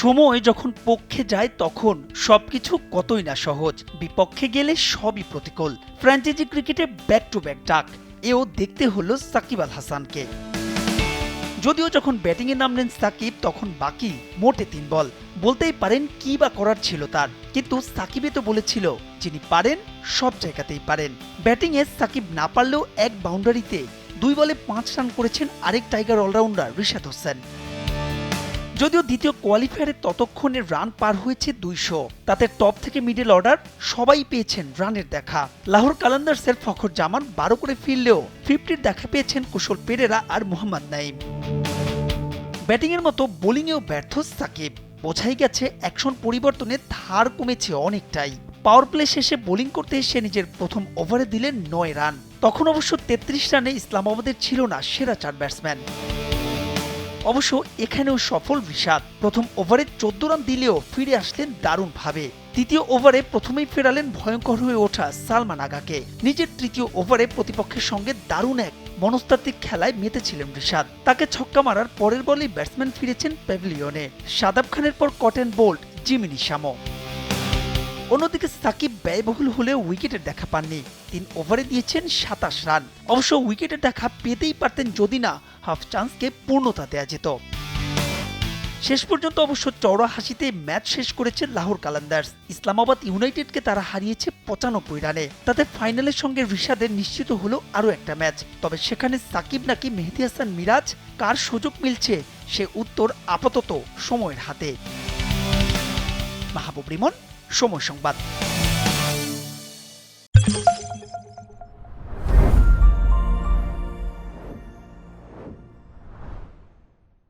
সময় যখন পক্ষে যায় তখন সবকিছু কতই না সহজ। বিপক্ষে গেলে সবই প্রতিকূল। ফ্র্যাঞ্চাইজি ক্রিকেটে ব্যাক টু ব্যাক ডাক। এও দেখতে হলো সাকিব আল হাসানকে। যদিও যখন ব্যাটিংয়ে নামলেন সাকিব, তখন বাকি মোটে তিন বল। বলতেই পারেন কি বা করার ছিল তার। কিন্তু সাকিবে তো বলেছিল, যিনি পারেন, সব জায়গাতেই পারেন। ব্যাটিংয়ে সাকিব না পারলেও এক বাউন্ডারিতে দুই বলে পাঁচ রান করেছেন আরেক টাইগার অলরাউন্ডার রিশাদ হোসেন। যদিও দ্বিতীয় কোয়ালিফায়ারে ততক্ষণে রান পার হয়েছে দুইশো। তাতে টপ থেকে মিডল অর্ডার সবাই পেয়েছেন রানের দেখা। লাহোর কালান্দার্সের ফখর জামান বারো করে ফিরলেও ফিফটির দেখা পেয়েছেন কুশল পেরেরা আর মোহাম্মদ নাইম ব্যাটিংয়ের মতো বোলিংয়েও ব্যর্থ সাকিব। বোঝাই গেছে অ্যাকশন পরিবর্তনে ধার কমেছে অনেকটাই। পাওয়ার প্লে শেষে বোলিং করতে এসে নিজের প্রথম ওভারে দিলেন নয় রান। তখন অবশ্য তেত্রিশ রানে ইসলামাবাদের ছিল না সেরা চার ব্যাটসম্যান অবশ্য এখানেও সফল ঋষাদ প্রথম ওভারে চোদ্দ রান দিলেও ফিরে আসলেন দারুণভাবে। তৃতীয় ওভারে প্রথমেই ফেরালেন ভয়ঙ্কর হয়ে ওঠা সালমান আগাকে। নিজের তৃতীয় ওভারে প্রতিপক্ষের সঙ্গে দারুণ এক মনস্তাত্ত্বিক খেলায় মেতেছিলেন ঋষাদ তাকে ছক্কা মারার পরের বলেই ব্যাটসম্যান ফিরেছেন প্যাভিলিয়নে। সাদাব খানের পর কটেন বোল্ট জিমিনি শামো অন্যদিকে সাকিব ব্যয়বহুল হলেও উইকেটের দেখা পাননি। তিন ওভারে দিয়েছেন সাতাশ রান। অবশ্য উইকেটের দেখা পেতেই পারতেন যদি না, হাফ চান্সকে পূর্ণতা দেয়া যেত। শেষ পর্যন্ত অবশ্য চওড়া হাসিতে ম্যাচ শেষ করেছে লাহোর কালান্দার্স। ইসলামাবাদ ইউনাইটেডকে তারা হারিয়েছে পঁচানব্বই রানে। তাতে ফাইনালের সঙ্গে ঋষাদের নিশ্চিত হলো আরও একটা ম্যাচ। তবে সেখানে সাকিব নাকি মেহেদি হাসান মিরাজ? কার সুযোগ মিলছে? সে উত্তর আপাতত সময়ের হাতে। মাহবুব রিমন সময় সংবাদ।